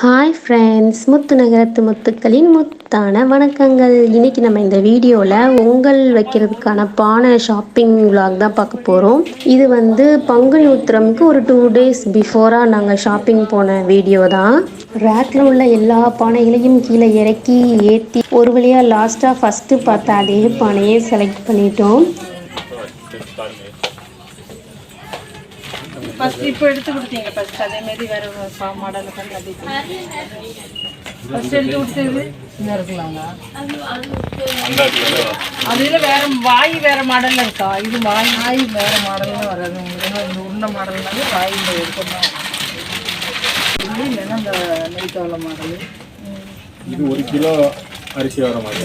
Hi friends முத்து நகரத்து முத்துக்களின் முத்தான வணக்கங்கள். இன்றைக்கி நம்ம இந்த வீடியோவில் பொங்கல் வைக்கிறதுக்கான பானை ஷாப்பிங் vlog தான் பார்க்க போகிறோம் இது வந்து பங்குனி உத்திரமுக்கு ஒரு டூ டேஸ் பிஃபோராக நாங்கள் ஷாப்பிங் போன வீடியோ தான். ரேக்கில் உள்ள எல்லா பானைகளையும் கீழே இறக்கி ஏற்றி ஒரு வழியாக லாஸ்ட்டாக ஃபஸ்ட்டு பார்த்த அதே பானையை செலக்ட் பண்ணிட்டோம். ஃபர்ஸ்ட் இப்போ எடுத்து கொடுத்தீங்க ஃபர்ஸ்ட் அதே மாதிரி வேற மாடல் பண்ணி அப்படி ஃபர்ஸ்ட் எடுத்து கொடுத்தது? இந்த இருக்கலாங்க. அதுல வேற வாய் வேற மாடல்ல இருக்கா? இது வாய். வாய் வேற மாடல்ல வராது. உங்களுக்கு இந்த உருண்டை மாடல்னாலே வாய் இந்த எடுக்கணும். இது இல்லைன்னா இந்த நெய்த்தவள மாடல் இது ஒரு கிலோ அரிசி வர மாதிரி.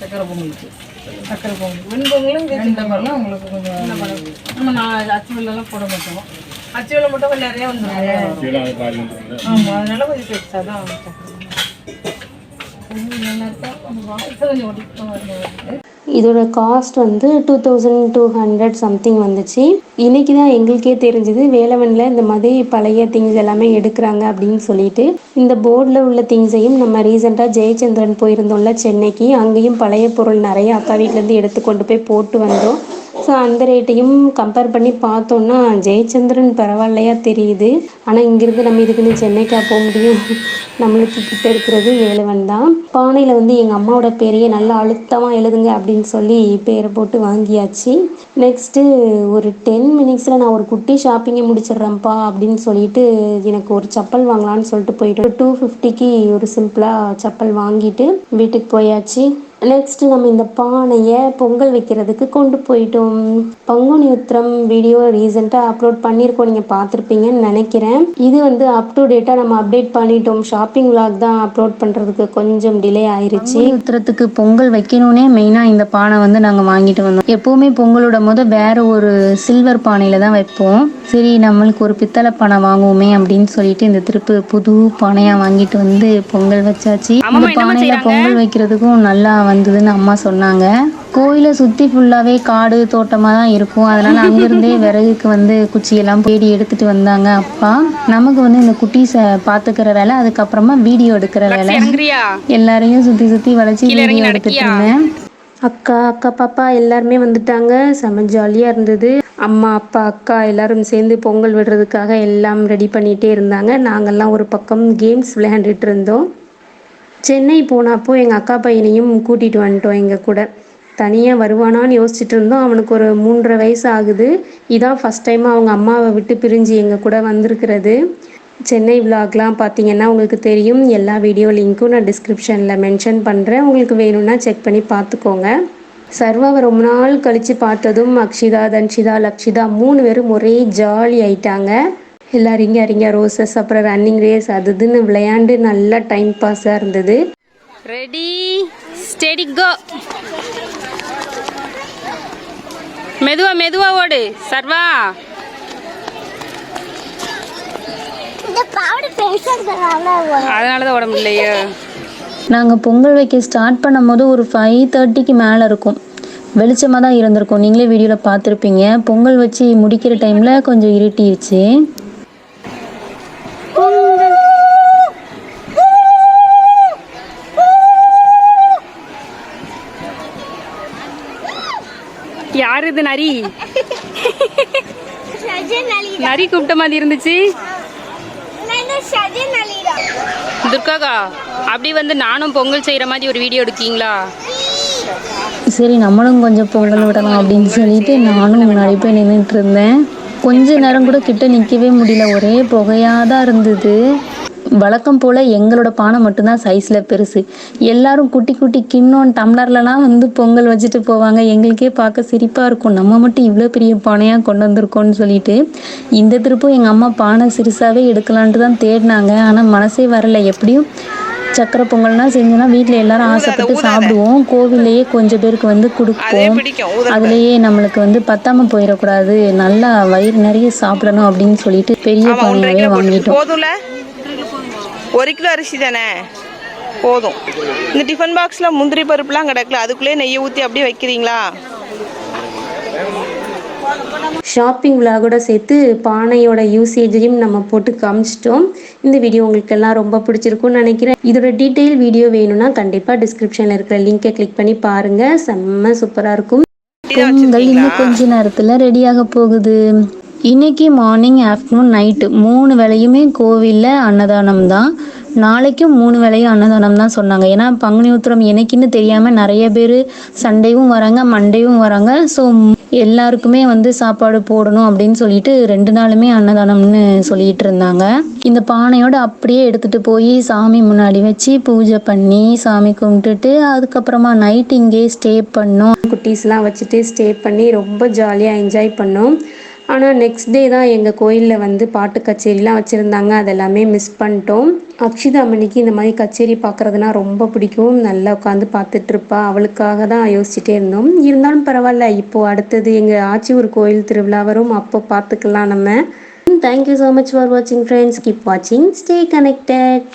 சக்கரை பொங்கலுக்கு. சக்கரை பொங்கல் வெண்பொங்கலும் வெண்பொங்கலும் உங்களுக்கு கொஞ்சம் நம்ம நான் அச்சு வெள்ளம்லாம் போட மாட்டோம். அச்சு வெள்ளம் மட்டும் கொஞ்சம் நிறைய வந்துடும் ஆமாம் அதனால கொஞ்சம் பெருசாக தான் நல்லா இருக்கா? அந்த வாய்ஸ் கொஞ்சம் ஒடிக்கும் இதோட காஸ்ட் வந்து two thousand two hundred something வந்துச்சு. இன்னைக்கு தான் எங்களுக்கே தெரிஞ்சுது வேலவனில் இந்த மாதிரி பழைய திங்ஸ் எல்லாமே எடுக்கிறாங்க அப்படின்னு சொல்லிட்டு. இந்த போர்டில் உள்ள திங்ஸையும் நம்ம ரீசெண்டாக ஜெயச்சந்திரன் போயிருந்தோம்ல சென்னைக்கு அங்கேயும் பழைய பொருள் நிறைய அக்கா வீட்டிலேருந்து எடுத்து கொண்டு போய் போட்டு வந்தோம். ஸோ அந்த ரேட்டையும் கம்பேர் பண்ணி பார்த்தோன்னா ஜெயச்சந்திரன் பரவாயில்லையா தெரியுது. ஆனால் இங்கேருந்து நம்ம இதுக்குன்னு சென்னைக்கா போக முடியும். நம்மளுக்கு கிட்ட இருக்கிறது ஏழுவன் தான். பானையில் வந்து எங்கள் அம்மாவோட பேரையே நல்லா அழுத்தமாக எழுதுங்க அப்படின்னு சொல்லி பேரை போட்டு வாங்கியாச்சு. நெக்ஸ்ட்டு ஒரு டென் மினிட்ஸில் நான் ஒரு குட்டி ஷாப்பிங்கை முடிச்சிடுறேன்ப்பா அப்படின்னு சொல்லிட்டு எனக்கு ஒரு செப்பல் வாங்கலாம்னு சொல்லிட்டு போயிட்டு டூ ஃபிஃப்டிக்கு ஒரு சிம்பிளாக செப்பல் வாங்கிட்டு வீட்டுக்கு போயாச்சு. நெக்ஸ்ட் நம்ம இந்த பானையை பொங்கல் வைக்கிறதுக்கு கொண்டு போயிட்டோம். பங்குனி உத்திரம் வீடியோ ரீசெண்டாக அப்லோட் பண்ணியிருக்கோம். நீங்கள் பார்த்துருப்பீங்கன்னு நினைக்கிறேன். இது வந்து அப் டு டேட்டாக நம்ம அப்டேட் பண்ணிட்டோம். ஷாப்பிங் vlog தான் அப்லோட் பண்ணுறதுக்கு கொஞ்சம் டிலே ஆயிருச்சு. உத்திரத்துக்கு பொங்கல் வைக்கணும்னே மெயினாக இந்த பானை வந்து நாங்கள் வாங்கிட்டு வந்தோம். எப்போவுமே பொங்கலோட முத வேற ஒரு சில்வர் பானையில் தான் வைப்போம். சரி நம்மளுக்கு ஒரு பித்தளை பானை வாங்குவோமே அப்படின்னு சொல்லிட்டு இந்த திருப்பு புது பானையாக வாங்கிட்டு வந்து பொங்கல் வச்சாச்சு. இந்த பானையில் பொங்கல் வைக்கிறதுக்கும் நல்லா வந்ததுன்னு அம்மா சொன்னாங்க. கோயிலை சுற்றி ஃபுல்லாகவே காடு தோட்டமாக தான் இருக்கும். அதனால் அங்கேருந்தே விறகுக்கு வந்து குச்சியெல்லாம் தேடி எடுத்துகிட்டு வந்தாங்க அப்பா. நமக்கு வந்து இந்த குட்டீஸை பார்த்துக்கிற வேலை அதுக்கப்புறமா வீடியோ எடுக்கிற வேலை. எல்லாரையும் சுற்றி சுற்றி வளைச்சி வீடியோ எடுத்துட்டு இருந்தேன். அக்கா அக்கா பாப்பா எல்லாருமே வந்துட்டாங்க. செம ஜாலியாக இருந்தது. அம்மா அப்பா அக்கா எல்லாரும் சேர்ந்து பொங்கல் விடுறதுக்காக எல்லாம் ரெடி பண்ணிகிட்டே இருந்தாங்க. நாங்கள்லாம் ஒரு பக்கம் கேம்ஸ் விளையாண்டுட்டு இருந்தோம். சென்னை போனப்போ எங்கள் அக்கா பையனையும் கூட்டிகிட்டு வந்துட்டோம் எங்கள் கூட. தனியாக வருவானான்னு யோசிச்சுட்டு இருந்தோம். அவனுக்கு ஒரு மூன்றரை வயசு ஆகுது. இதான் ஃபஸ்ட் டைம் அவங்க அம்மாவை விட்டு பிரிஞ்சு எங்கள் கூட வந்திருக்கிறது. சென்னை விலாக்லாம் பார்த்தீங்கன்னா உங்களுக்கு தெரியும். எல்லா வீடியோ லிங்க்கும் நான் டிஸ்கிரிப்ஷனில் மென்ஷன் பண்ணுறேன் உங்களுக்கு வேணும்னா செக் பண்ணி பார்த்துக்கோங்க சர்வாவை ரொம்ப நாள் கழித்து பார்த்ததும் அக்ஷிதா தன்ஷிதா லக்ஷிதா மூணு பேரும் ஒரே ஜாலி ஆயிட்டாங்க. எல்லாம் ring a ring a roses அப்புறம் ரன்னிங் ரேஸ் அது இதுன்னு விளையாண்டு நல்லா டைம் பாஸாக இருந்தது. ரெடி ஸ்டெடி கோ மெதுவா மெதுவா ஓடு சர்வா. அதனால தான் ஓட. முடியலையோ. நாங்கள் பொங்கல் வைக்க ஸ்டார்ட் பண்ணும்போது ஒரு ஃபைவ் தேர்ட்டிக்கு மேலே இருக்கும். வெளிச்சமாக தான் இருந்திருக்கும். நீங்களே வீடியோவில் பார்த்துருப்பீங்க. பொங்கல் வச்சு முடிக்கிற டைமில் கொஞ்சம் இருட்டிருச்சு. யார் இது நரி நரி கூப்பிட்ட மாதிரி இருந்துச்சு. துர்காக்கா அப்படி வந்து நானும் பொங்கல் செய்யற மாதிரி ஒரு வீடியோ எடுக்கீங்களா? சரி நம்மளும் கொஞ்சம் பொங்கல் விடலாம் அப்படின்னு சொல்லிட்டு நானும் முன்னாடி போய் நின்றுட்டு இருந்தேன். கொஞ்ச நேரம் கூட கிட்ட நிற்கவே முடியல. ஒரே புகையாக தான் இருந்தது. வழக்கம் போல் எங்களோட பானை மட்டும்தான் சைஸில் பெருசு. எல்லாரும் குட்டி குட்டி கிண்ணம் டம்ளர்லலாம் வந்து பொங்கல் வச்சுட்டு போவாங்க. எங்களுக்கே பார்க்க சிரிப்பாக இருக்கும். நம்ம மட்டும் இவ்வளோ பெரிய பானையாக கொண்டு வந்திருக்கோம்னு சொல்லிட்டு. இந்த திருப்பும் எங்கள் அம்மா பானை சிறுசாகவே எடுக்கலான்ட்டு தான் தேடினாங்க. ஆனால் மனசே வரல. எப்படியும் சக்கரை பொங்கல்னா செஞ்சோன்னா வீட்டில் எல்லாரும் ஆசைப்பட்டு சாப்பிடுவோம். கோவில்லையே கொஞ்சம் பேருக்கு வந்து கொடுப்போம். அதுலேயே நம்மளுக்கு வந்து பத்தாம போயிடக்கூடாது. நல்லா வயிறு நிறைய சாப்பிடணும் அப்படின்னு சொல்லிட்டு பெரிய பானையாவே வாங்கிட்டோம். ஒரு கிலோ அரிசி தானே? போதும். இந்த டிஃபன் பாக்ஸில் முந்திரி பருப்புலாம் கிடக்கல அதுக்குள்ளே நெய்யை ஊற்றி அப்படியே வைக்கிறீங்களா? ஷாப்பிங் விலாகோட சேர்த்து பானையோட யூசேஜையும் நம்ம போட்டு காமிச்சிட்டோம். இந்த வீடியோ உங்களுக்கு எல்லாம் ரொம்ப பிடிச்சிருக்கும்னு நினைக்கிறேன். இதோட டீட்டெயில் வீடியோ வேணும்னா கண்டிப்பாக டிஸ்கிரிப்ஷனில் இருக்கிற லிங்கை கிளிக் பண்ணி பாருங்கள் செம்ம சூப்பராக இருக்கும். பொங்கல் இன்னும் கொஞ்ச நேரத்தில் ரெடியாக போகுது. இன்னைக்கு மார்னிங் ஆஃப்டர்நூன் நைட்டு மூணு வேளையுமே கோவிலில் அன்னதானம் தான். நாளைக்கும் மூணு வேளையும் அன்னதானம் தான் சொன்னாங்க. ஏன்னா பங்குனி உத்திரம் என்னைக்குன்னு தெரியாமல் நிறைய பேர் சண்டேவும் வராங்க மண்டேவும் வராங்க. ஸோ எல்லாருக்குமே வந்து சாப்பாடு போடணும் அப்படின்னு சொல்லிட்டு ரெண்டு நாளுமே அன்னதானம்னு சொல்லிட்டு இருந்தாங்க. இந்த பானையோட அப்படியே எடுத்துகிட்டு போய் சாமி முன்னாடி வச்சு பூஜை பண்ணி சாமி கும்பிட்டுட்டு அதுக்கப்புறமா நைட் இங்கே ஸ்டே பண்ணோம். குட்டீஸ்லாம் வச்சுட்டு ஸ்டே பண்ணி ரொம்ப ஜாலியாக என்ஜாய் பண்ணோம். ஆனால் நெக்ஸ்ட் டே தான் எங்கள் கோயிலில் வந்து பாட்டு கச்சேரிலாம் வச்சுருந்தாங்க. அதெல்லாமே மிஸ் பண்ணிட்டோம். அக்ஷிதா மணிக்கு இந்த மாதிரி கச்சேரி பார்க்குறதுனா ரொம்ப பிடிக்கும். நல்லா உட்காந்து பார்த்துட்ருப்பா அவளுக்காக தான் யோசிச்சுட்டே இருந்தோம். இருந்தாலும் பரவாயில்ல. இப்போது அடுத்தது எங்கள் ஆச்சியூர் கோயில் திருவிழா வரும். அப்போ பார்த்துக்கலாம் நம்ம. தேங்க்யூ ஸோ மச் ஃபார் வாட்சிங் ஃப்ரெண்ட்ஸ் கீப் வாட்சிங் ஸ்டே கனெக்டட்